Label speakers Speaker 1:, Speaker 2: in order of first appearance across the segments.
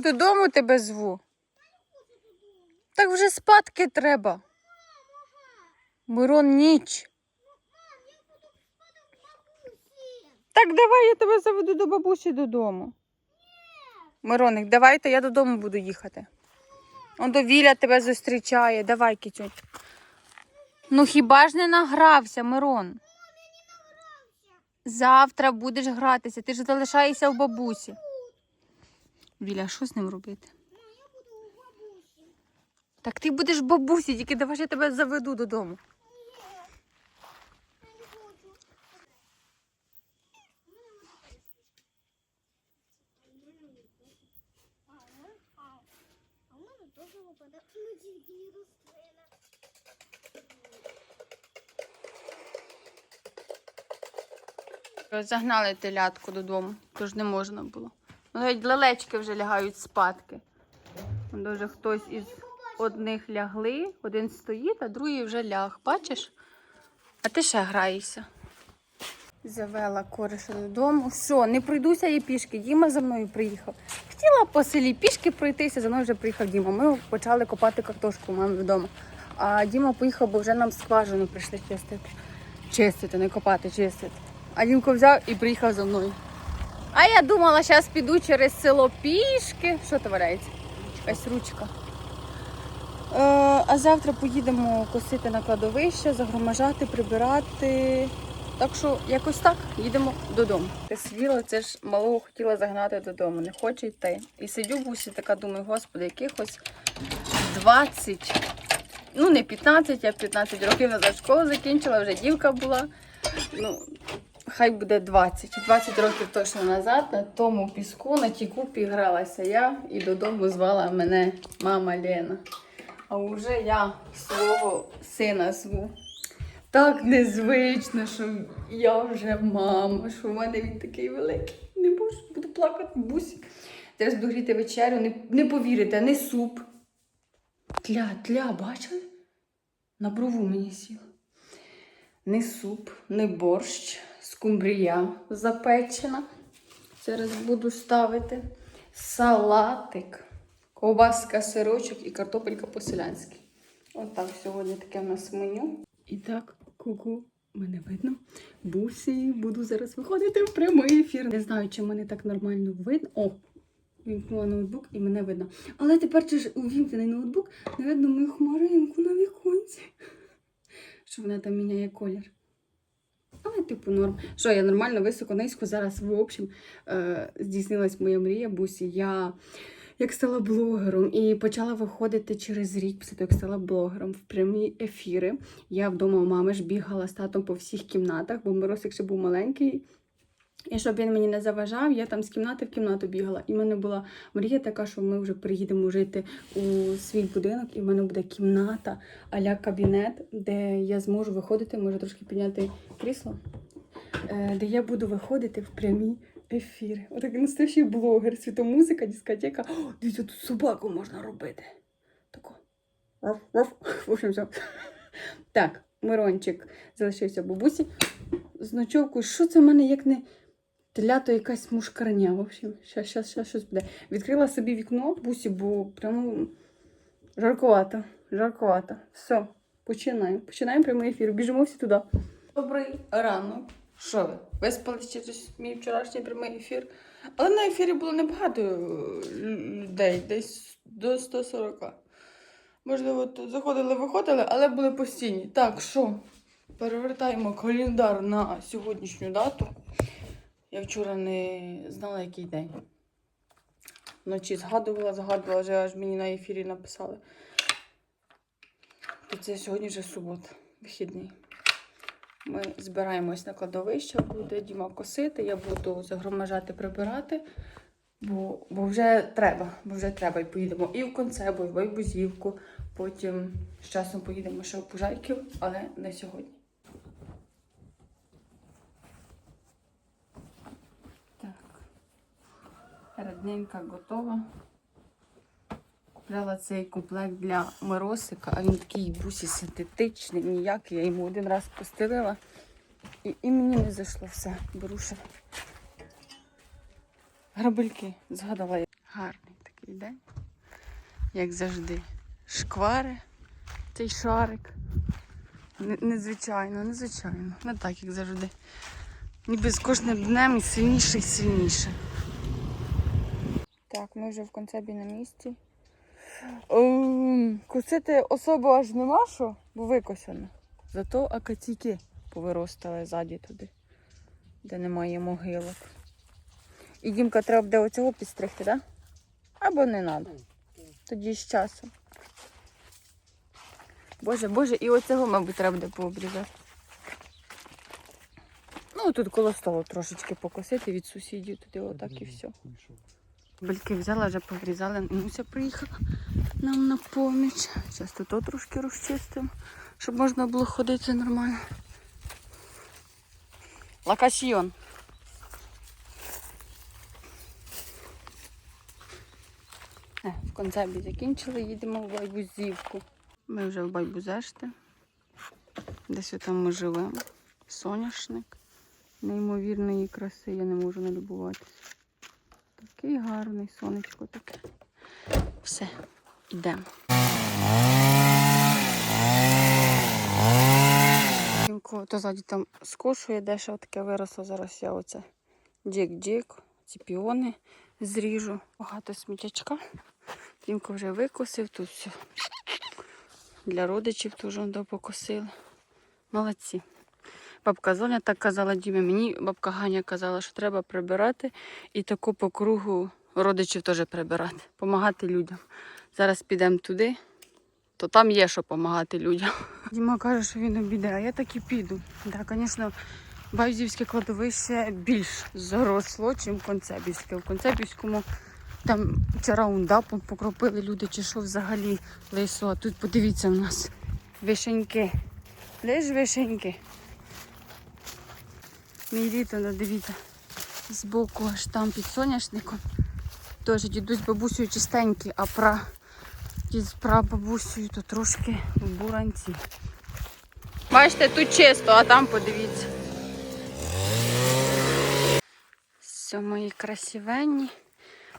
Speaker 1: Додому тебе зву. Так вже спадки треба. Мирон ніч. Так давай я тебе заведу до бабусі додому. Мироник, давайте я додому буду їхати. Он до Віля тебе зустрічає. Давай, кітюнь. Ну хіба ж не награвся, Мирон? Завтра будеш гратися, ти ж залишаєшся в бабусі. Віля, що з ним робити? Так ти будеш бабусі, тільки давай я тебе заведу додому.
Speaker 2: Ну.
Speaker 1: Загнали телятку додому, тож не можна було. Навіть лелечки вже лягають спадки. Дуже хтось із одних лягли, один стоїть, а другий вже ляг. Бачиш? А ти ще граєшся. Завела кориша додому. Все, не пройдуся я пішки. Діма за мною приїхав. Хотіла по селі пішки пройтися, за мною вже приїхав Діма. Ми почали копати картошку у мами вдома. А Діма поїхав, бо вже нам скважину прийшли чистити. Чистити, не копати, чистити. А Дімко взяв і приїхав за мною. А я думала, зараз піду через село пішки. Що то валяється? Якась ручка. Е, а завтра поїдемо косити на кладовище, загроможати, прибирати. Так що якось так їдемо додому. Свіла, це ж малого хотіла загнати додому, не хоче йти. І сидю в бусі, така думаю, господи, якихось 20, ну не 15, я 15 років назад школу закінчила, вже дівка була. Ну, хай буде 20. 20 років точно назад на тому піску, на тій купі гралася я і додому звала мене мама Лена. А вже я свого сина зву. Так незвично, що я вже мама, що в мене він такий великий. Не можу, буду плакати бусі. Зараз буду гріти вечерю, не, не повірите, не суп. Тля, тля, бачили? На брову мені сіло. Не суп, не борщ, скумбрія запечена. Зараз буду ставити салатик, ковбаска, сирочок і картопелька по-селянськи. Отак сьогодні таке в нас меню. І так, ку-ку, мене видно. Бусі, буду зараз виходити в прямий ефір. Не знаю, чи мене так нормально видно. О! Вімкнула ноутбук і мене видно. Але тепер чи ж увімкнений ноутбук, не видно мою хмаринку на віконці. Що вона там міняє колір. Але, типу, норм. Що, я нормально високо низько зараз, в общем, е, здійснилась моя мрія, бусі. Я як стала блогером і почала виходити через рік після того, як стала блогером в прямі ефіри. Я вдома у мами ж бігала з татом по всіх кімнатах, бо Миросик ще був маленький. І щоб він мені не заважав, я там з кімнати в кімнату бігала. І в мене була мрія така, що ми вже приїдемо жити у свій будинок, і в мене буде кімната а-ля кабінет, де я зможу виходити, може трошки підняти крісло, е, де я буду виходити в прямі ефіри. Отакий настоящий блогер, світомузика, дискотека. О, дивіться, тут собаку можна робити. Тако. В общем, все. Так, Мирончик залишився бабусі з ночовкою. Що це в мене як не телято якась мушкарня? В общем, щас, щас, щас щось буде. Відкрила собі вікно бусі, бо прямо жарковато. Жарковато. Все, починаємо. Починаємо прямий ефір. Біжимо всі туди. Добрий ранок. Що ви? Виспались через мій вчорашній прямий ефір. Але на ефірі було небагато е, людей, десь до 140. Можливо, тут заходили, виходили, але були постійні. Так, що? Перевертаємо календар на сьогоднішню дату. Я вчора не знала, який день. Вночі згадувала, згадувала, вже аж мені на ефірі написали. То це сьогодні вже субота, вихідний. Ми збираємось на кладовище, буде Діма косити, я буду загроможати, прибирати, бо, бо вже треба, бо вже треба. І поїдемо і в концебу, і в Байбузівку. Потім з часом поїдемо ще в Пужайків, але не сьогодні. Родненька готова. Купляла цей комплект для Миросика, а він такий бусі синтетичний, ніякий. Я йому один раз постелила. І, і мені не зайшло все. Беру ще грабельки. Згадала я. Гарний такий. день. Як завжди. Шквари, цей шарик. Незвичайно, незвичайно. Не так, як завжди. Ніби з кожним днем і сильніше і сильніше. Так, ми вже в концебі на місці. Ем, Косити особо аж нема що, бо викосено. Зато акаційки повиростали ззаді туди, де немає могилок. І Дімка треба буде оцього підстригти, так? Да? Або не треба. Тоді з часом. Боже, боже, і оцього, мабуть, треба буде пообрізати. Ну, тут коло столу трошечки покосити від сусідів, туди отак і все. Бельки взяла, вже поврізала, Муся приїхала нам на поміч. Зараз тут трошки розчистимо, щоб можна було ходити нормально. Лакасьйон. Е, В концебі закінчили, їдемо в Байбузівку. Ми вже в Байбузешті. Десь там ми живемо. Соняшник. Неймовірної краси, я не можу налюбуватися. Такий гарний сонечко таке. Все, йдемо. То ззаді там скошує, дещо таке виросло. Зараз я оце дік-дік, ці піони зріжу. Багато сміттячка. Тімко вже викосив, тут все. Для родичів теж покосили. Молодці. Бабка Зоня так казала Дімі, мені бабка Ганя казала, що треба прибирати і таку по кругу родичів теж прибирати, допомагати людям. Зараз підемо туди, то там є що допомагати людям. Діма каже, що він обіде, а я так і піду. Так, звісно, Байзівське кладовище більш заросло, ніж Концебівське. В Концебівському там чи раундапом покропили люди, чи що взагалі лисо. А тут подивіться в нас вишеньки. Лиш вишеньки. Мій літо, ну, дивіться, збоку аж там під соняшником. Теж дідусь бабусею чистенькі, а пра дід з прабабусею то трошки в буранці. Бачите, тут чисто, а там подивіться. Все, мої красивенні.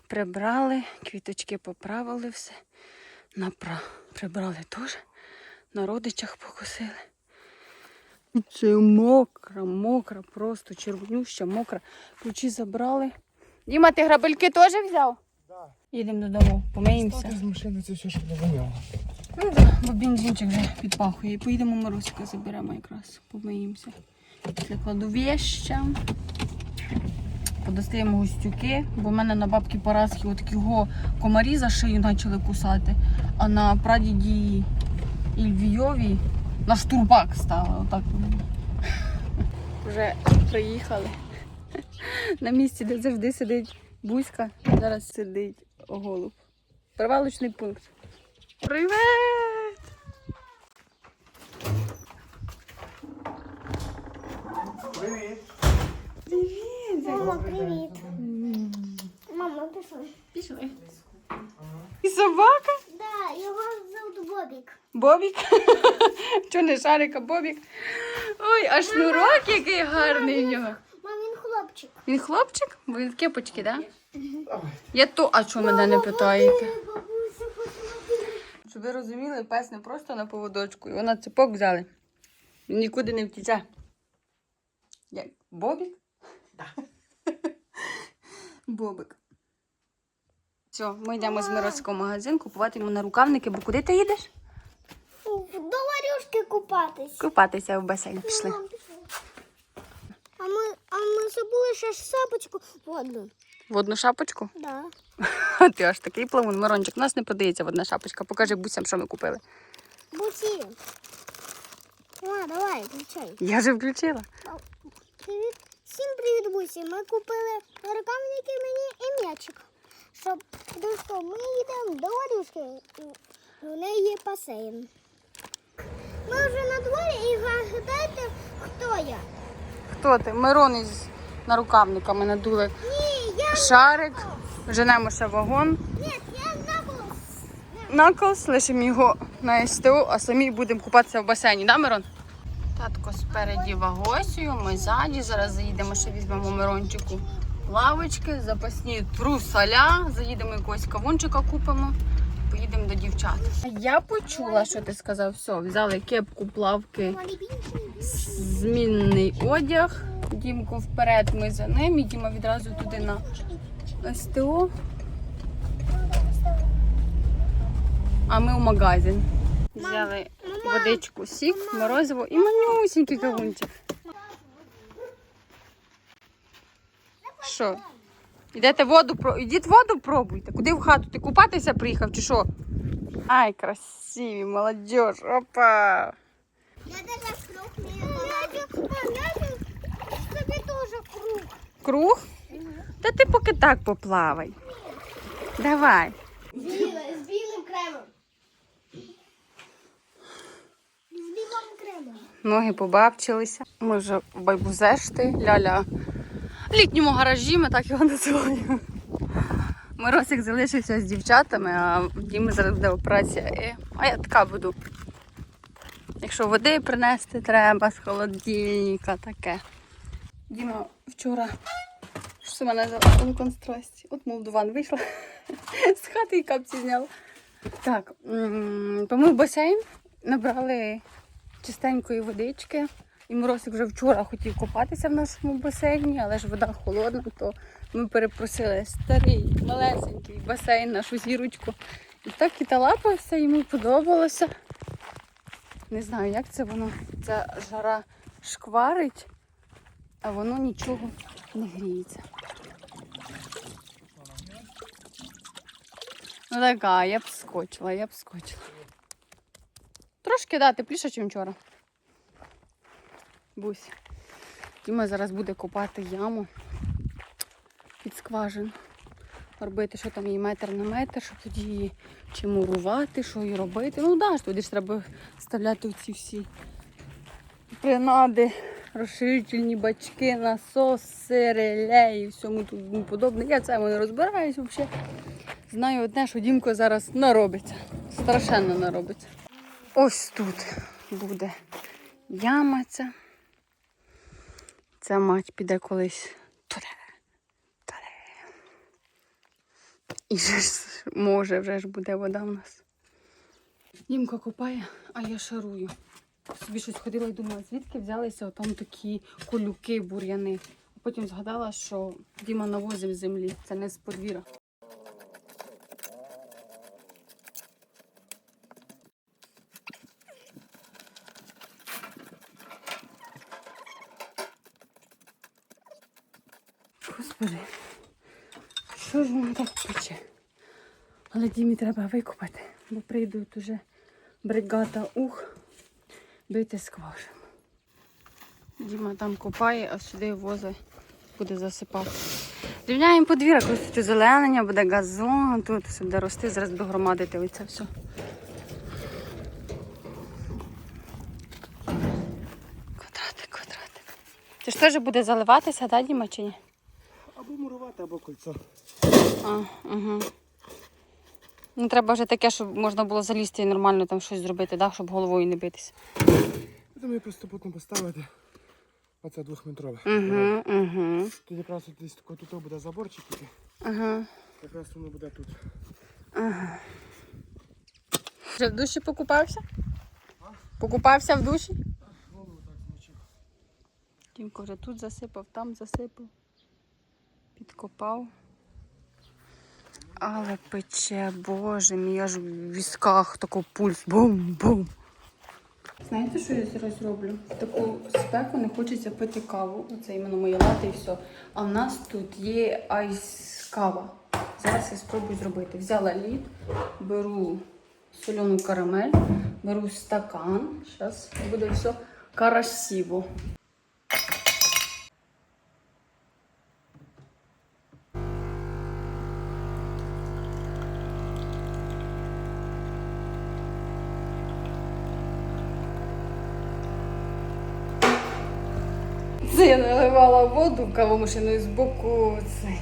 Speaker 1: Прибрали, квіточки поправили все. Напра прибрали теж. На родичах покосили. Це мокра, мокра, просто червонюща, мокра. Ключі забрали. Діма, ти грабельки теж взяв?
Speaker 3: Да.
Speaker 1: Їдемо додому, помиємося.
Speaker 3: Стати з машини це все, щоб не воняло.
Speaker 1: Ну так, бо бензинчик вже підпахує. І поїдемо Марусика заберемо якраз, помиємося. Після кладовища. Подостаємо густюки, бо в мене на бабки Парасхі от його комарі за шию почали кусати, а на прадіді і на штурбак стало. Отак. Вже приїхали. На місці, де завжди сидить бузька, зараз сидить голуб. Привалочний пункт. Привет!
Speaker 3: Привіт.
Speaker 1: Привіт!
Speaker 2: Мама, привіт. Мама, пішли.
Speaker 1: Пішли. І собака?
Speaker 2: Да, його зовут Бобік.
Speaker 1: Бобік. Чого не шарик, а Бобік? Ой, а шнурок який гарний в нього.
Speaker 2: Мам, він хлопчик.
Speaker 1: Він хлопчик? Бо він в кепочки, так? Да? Я то, а чого мене не питаєте? Щоб ви розуміли, пес не просто на поводочку. Його на цепок взяли. Він нікуди не втіче. Як? Бобік? Так. Бобик. Все, ми йдемо з Мирського магазин купувати йому на рукавники, бо куди ти їдеш?
Speaker 2: До варюшки купатись.
Speaker 1: Купатися в басейн пішли.
Speaker 2: А ми, а ми забули ще ж сапочку водну.
Speaker 1: Водну шапочку?
Speaker 2: Да.
Speaker 1: А ти аж такий плавун. Мирончик, у нас не продається водна шапочка. Покажи бусям, що ми купили.
Speaker 2: Бусі. О, давай, включай.
Speaker 1: Я вже включила.
Speaker 2: Привіт. Всім привіт, Бусі. Ми купили рукавники мені і м'ячик. Щоб що ми їдемо до Варюшки. У неї є басейн. Ми вже на дворі і гадайте, хто я.
Speaker 1: Хто ти? Мирон із нарукавниками надули
Speaker 2: Ні, я
Speaker 1: шарик. Женемо ще вагон.
Speaker 2: ні, я.
Speaker 1: Наклс, лишимо його на СТО, а самі будемо купатися в басейні, да, Мирон? Татко спереді вагосію, ми ззаді. Зараз заїдемо, ще візьмемо Мирончику плавочки, запасні трусаля. Заїдемо якогось кавунчика купимо. Поїдемо до дівчат. Я почула, що ти сказав. Все, взяли кепку, плавки, змінний одяг. Дімко вперед, ми за ним. І Діма відразу туди на СТО. А ми у магазин. Взяли водичку, сік, морозиво і манюсінький кавунчик. Що? Ідете воду про. Ідіть воду пробуйте. Куди в хату? Ти купатися приїхав чи що? Ай, красиві, молодіж. Опа.
Speaker 2: Я даже круг не круг.
Speaker 1: Та ти поки так поплавай. Давай.
Speaker 2: Біле, з білим кремом. З білим кремом.
Speaker 1: Ноги побабчилися. Ми вже в байбузешти, ляля. В літньому гаражі, ми так його називаємо. Миросик залишився з дівчатами, а в зараз буде операція. І... А я така буду. Якщо води принести треба з холодильника, таке. Діма вчора що мене за контрасті. От молдуван вийшла з хати і капці зняла. Так, помив басейн, набрали чистенької водички. І Моросик вже вчора хотів купатися в нашому басейні, але ж вода холодна, то ми перепросили старий, малесенький басейн, нашу зірочку. І так і талапався, йому подобалося. Не знаю, як це воно, ця жара шкварить, а воно нічого не гріється. Ну така, я б скочила, я б скочила. Трошки да, тепліше, ніж вчора. Бусь. Діма зараз буде копати яму під скважину. Робити, що там її метр на метр, щоб тоді її чи мурувати, що її робити. Ну да, ж туди ж треба вставляти оці всі принади, розширительні бачки, насоси, реле і всьому тому подобне. Я цьому не розбираюсь взагалі. Знаю одне, що Дімко зараз наробиться. Страшенно наробиться. Ось тут буде яма ця. Ця мать піде колись туди. туди. І вже ж може, вже ж буде вода в нас. Дімка копає, а я шарую. Собі щось ходила і думала, звідки взялися отам такі колюки, бур'яни. Потім згадала, що Діма навозив землі. Це не з подвір'я. Господи, що ж воно так пече? Але Дімі треба викопати, бо прийдуть уже бригада ух бити скважину. Діма там копає, а сюди возить, буде засипати. Рівняємо подвір'я, ось тут зеленення, буде газон, тут все буде рости, зараз буде громадити оце все. Квадратик, квадратик. Це ж теж буде заливатися, так, Діма, чи ні?
Speaker 3: Або мурувати, або кольцо.
Speaker 1: А, угу. Ну, треба вже таке, щоб можна було залізти і нормально там щось зробити, да? щоб головою не битися.
Speaker 3: Думаю, просто потім поставити. Оце двохметрове.
Speaker 1: Угу, угу.
Speaker 3: Тоді якраз десь тут буде заборчик.
Speaker 1: Ага.
Speaker 3: Якраз воно буде тут.
Speaker 1: Ага. Вже в душі покупався? Покупався в душі?
Speaker 3: Голову так змочив.
Speaker 1: Тімко вже тут засипав, там засипав, підкопав. Але пече, боже мій, аж в візках тако пульс. Бум-бум. Знаєте, що я зараз роблю? Таку спеку не хочеться пити каву. Це іменно моє лати і все. А в нас тут є айс кава. Зараз я спробую зробити. Взяла лід, беру соляну карамель, беру стакан. Зараз буде все красиво. Це я наливала воду і з боку цей,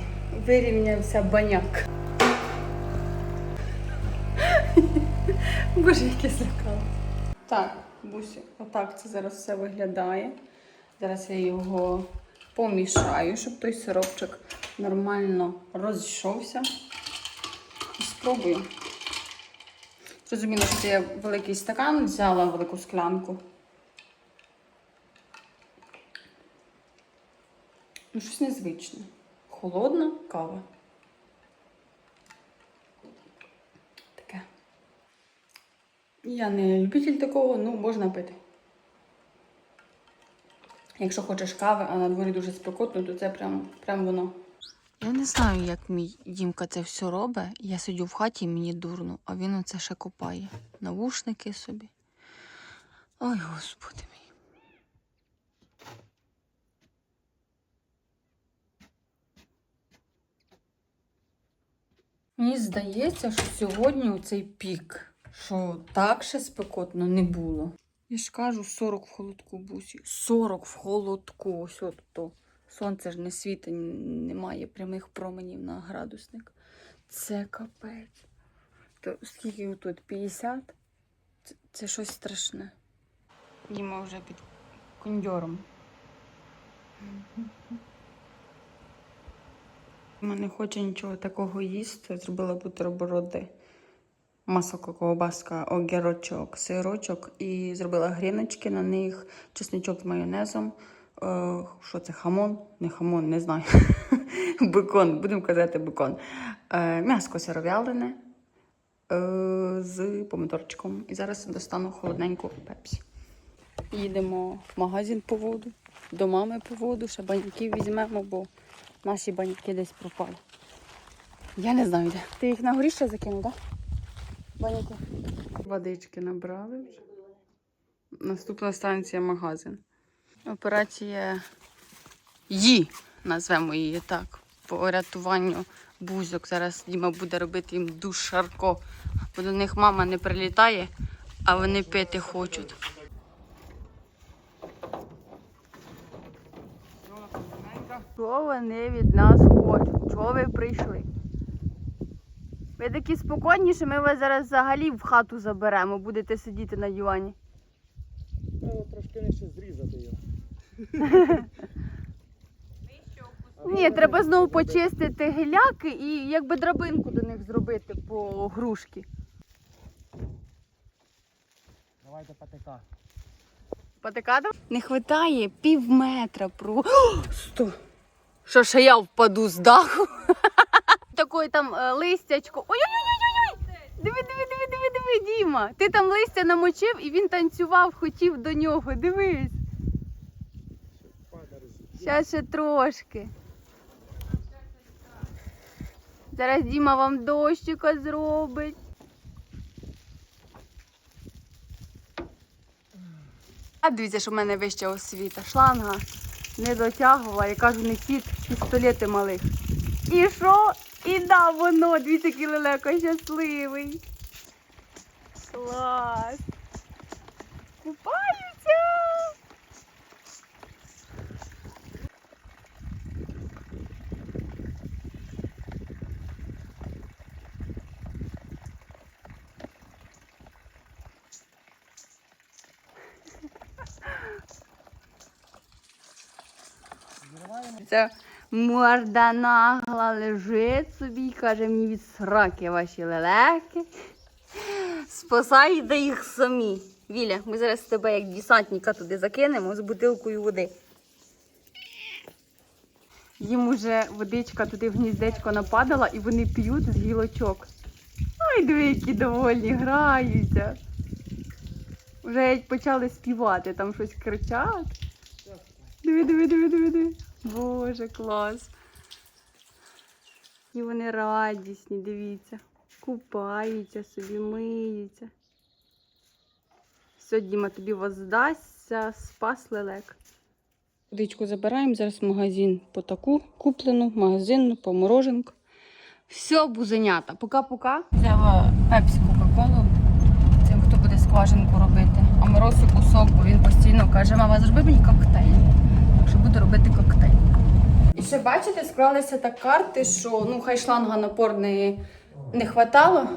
Speaker 1: вирівнявся баняк. Боже, яке злякало. Так, Бусі, отак це зараз все виглядає. Зараз я його помішаю, щоб той сиропчик нормально розійшовся. І спробую. Зрозуміло, що я великий стакан, взяла велику склянку. Ну, щось незвичне. Холодна кава. Таке. Я не любитель такого, ну можна пити. Якщо хочеш кави, а на дворі дуже спекотно, то це прям, прям воно. Я не знаю, як мій Дімка це все робить. Я сидю в хаті мені дурно, а він оце ще копає. Навушники собі. Ой, господи мій. Мені здається, що сьогодні у цей пік, що так ще спекотно не було. Я ж кажу, 40 в холодку бусі. 40 в холодку. Ось от то. Сонце ж не світить, немає прямих променів на градусник. Це капець. То скільки тут? 50? Це, це щось страшне. Діма вже під кондьором. Діма не хоче нічого такого їсти. Зробила бутерброди. Масоко, ковбаска, огірочок, сирочок і зробила гріночки на них, чесничок з майонезом. Е, що це хамон? Не хамон, не знаю. бекон, будемо казати бекон. Е, м'яско сировялене е, з помидорчиком. І зараз достану холодненьку пепсі. Їдемо в магазин по воду, до мами по воду, ще баньків візьмемо, бо наші баньки десь пропали. Я не знаю де. Ти їх на горі ще закинув, так? Да? Баняки. Водички набрали вже. Наступна станція магазин. Операція Ї, назвемо її так. По рятуванню бузок. Зараз Діма буде робити їм душ шарко. Бо до них мама не прилітає, а вони пити хочуть. Що вони від нас хочуть? Чого ви прийшли? Ви такі спокійні, що ми вас зараз взагалі в хату заберемо, будете сидіти на дивані.
Speaker 3: Треба трошки нижче зрізати його.
Speaker 1: Ні, треба знову почистити гіляки і якби драбинку до них зробити по грушки.
Speaker 3: Давайте патика.
Speaker 1: Потикати? Не вистачає пів метра про. О, Сто! Що ще я впаду з даху? Такої там е, листячко. Ой-ой-ой-ой-ой! Диви, диви, диви, диви, диви, Діма. Ти там листя намочив і він танцював, хотів до нього. Дивись. Ще ще трошки. Зараз Діма вам дощика зробить. А дивіться, що в мене вища освіта. Шланга не дотягувала, я кажу, не ті пістолети малих. І що? І да, воно, дивіться, який лелеко щасливий. Клас. Купаються. Це морда нагла лежить собі і каже мені від сраки ваші лелеки. Спасайте їх самі. Віля, ми зараз тебе як десантника туди закинемо з бутилкою води. Їм уже водичка туди в гніздечко нападала і вони п'ють з гілочок. Ой, диви, які довольні граються. Вже почали співати, там щось кричать. Диви, диви, диви, диви, диви. Боже, клас. І вони радісні, дивіться. Купаються собі, миються. Все, Діма, тобі воздасться, спас лелек. Водичку забираємо, зараз в магазин по таку куплену, магазинну, по мороженку. Все, бузенята, пока-пока. Взяла пепсі Кока-Колу тим, хто буде скважинку робити. А Моросику сок, бо він постійно каже, мама, зроби мені коктейль. Так що буду робити коктейль. І ще бачите, склалися так карти, що ну хай шланга напорної не хватало,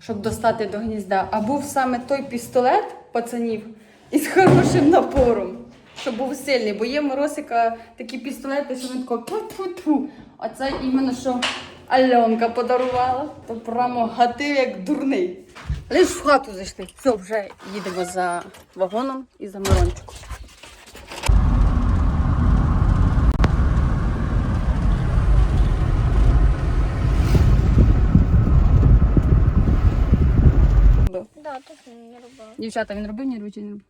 Speaker 1: щоб достати до гнізда, а був саме той пістолет пацанів із хорошим напором, щоб був сильний. Бо є Моросика такі пістолети, що він тако тьфу-тьфу-тьфу, А це іменно що Альонка подарувала, то прямо гатив як дурний. Лиш в хату зайшли. Все, вже їдемо за вагоном і за Мирончиком.
Speaker 2: Да, так не робила.
Speaker 1: Дівчата, він робив ні чи не робив?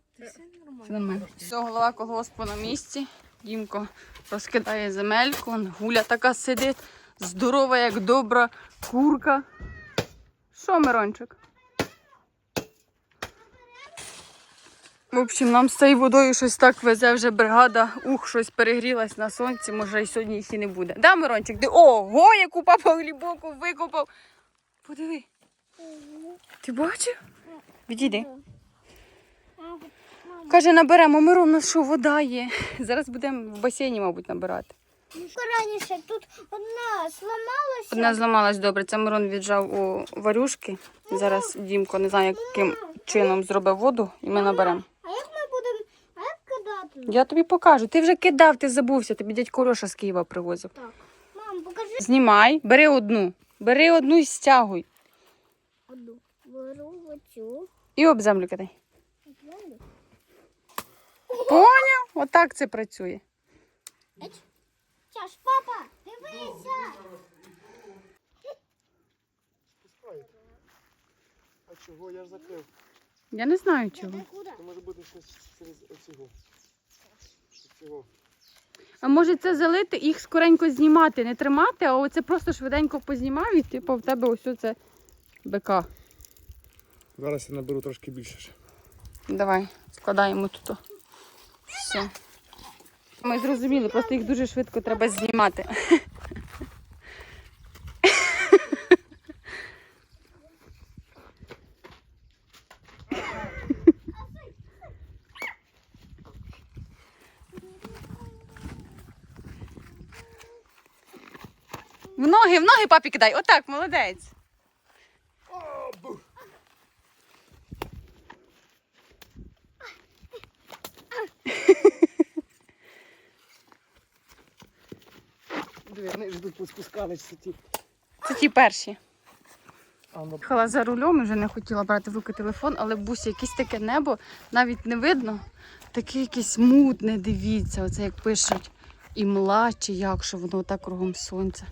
Speaker 1: Все нормально. Все, голова колгоспу на місці. Дімко розкидає земельку, он гуля така сидить, здорова, як добра курка. Що, Мирончик? В общем, нам з цією водою щось так везе вже бригада. Ух, щось перегрілась на сонці, може і сьогодні їх і не буде. Да, Мирончик? Ти... Ого, яку папа глибоку викопав. Подиви. Ти бачив? Відійди. Каже, наберемо Мирон, у нас що вода є. Зараз будемо в басейні, мабуть, набирати.
Speaker 2: Ну, раніше тут одна зламалася.
Speaker 1: Одна зламалась добре. Це Мирон віджав у варюшки. Зараз Дімко не знаю, яким чином зробив воду, і ми наберемо.
Speaker 2: А як ми будемо, а як кидати?
Speaker 1: Я тобі покажу. Ти вже кидав, ти забувся. Тобі дядько Льоша з Києва привозив.
Speaker 2: Так. Мам, покажи.
Speaker 1: Знімай, бери одну. Бери одну і стягуй.
Speaker 2: Одну. Беру оцю.
Speaker 1: І об землю кидай. Поняв? Отак це працює.
Speaker 2: Чаш, папа, дивися.
Speaker 3: А чого? Я ж закрив.
Speaker 1: Я не знаю чого.
Speaker 3: Це може бути щось через оцього. Оцього.
Speaker 1: А може це залити, їх скоренько знімати, не тримати, а оце просто швиденько познімав і типу в тебе ось це БК.
Speaker 3: Зараз я наберу трошки більше.
Speaker 1: Давай, складаємо тут. Все. Ми зрозуміли, просто їх дуже швидко треба знімати. В ноги, в ноги папі кидай. Отак, молодець.
Speaker 3: Диви, вони ж тут поспускалися ті.
Speaker 1: Це ті перші.
Speaker 3: Ну,
Speaker 1: Їхала за рулем, вже не хотіла брати в руки телефон, але бусі, якесь таке небо навіть не видно. Таке якесь мутне, дивіться, оце як пишуть імла чи як, що воно так кругом сонця.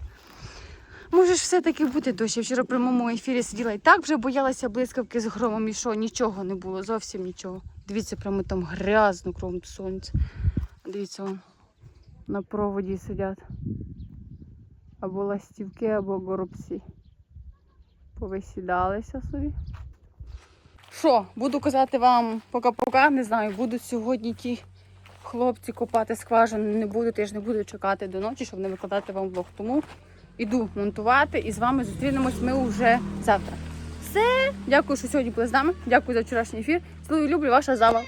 Speaker 1: Може ж все-таки бути дощ. Я вчора в прямому ефірі сиділа і так вже боялася блискавки з громом і що, нічого не було, зовсім нічого. Дивіться, прямо там грязно кругом сонця. Дивіться, на проводі сидять. Або ластівки, або горобці повисідалися собі. Що, буду казати вам пока-пока, не знаю, будуть сьогодні ті хлопці копати скважину, не будуть, я ж не буду чекати до ночі, щоб не викладати вам влог. Тому іду монтувати і з вами зустрінемось ми вже завтра. Все, дякую, що сьогодні були з нами. Дякую за вчорашній ефір. Цілую, люблю, ваша зава.